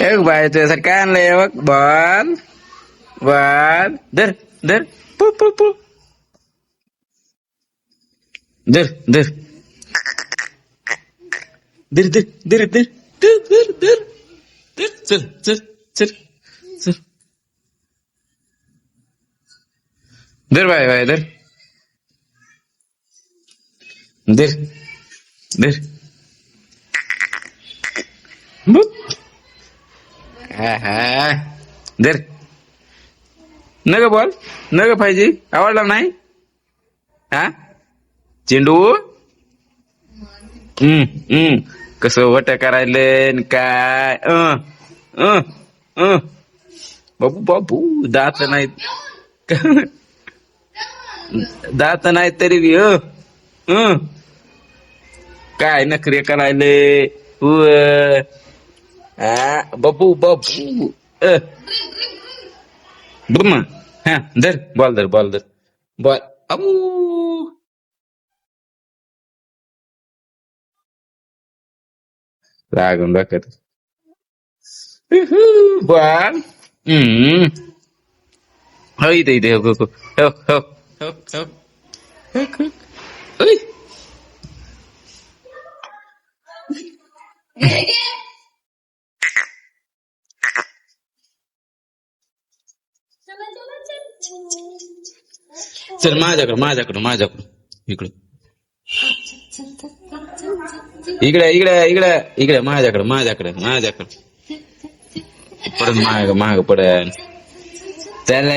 એક ભાઈ તો સરકાર ને એક બન બન ધર ધર પુ પુ પુ ધર ધર ધર ધર ધર ધર ધર ધર ધર ધર ચલ ચલ ચલ ચલ ધર ભાઈ ભાઈ ધર ધર ધર બુપ हा हा. धर. न ग बॉल. न पाहिजे आवडला नाही? हा? चेंडू? हम्म हम्म. कस वट करायले काय? अं, बापू बाबू बाबू दात नाहीत. दात नाही तरी बी अं, काय नखरे करायले? उ. Ee, babu babu. Eh. Bu mu? Ha, dur. Baldır baldır. Bal. Abu. Lagım da kadar. Bal. Hmm. Haydi haydi hop hop hop hop hop hop. Hop hop. Oy. चल माझ्याकडं माझ्याकडं माझ्याकडं इकडं इकडे इकडे इकडे इकडे माझ्याकडे माझ्याकडे माझ्याकडे परत माग माग पडन चल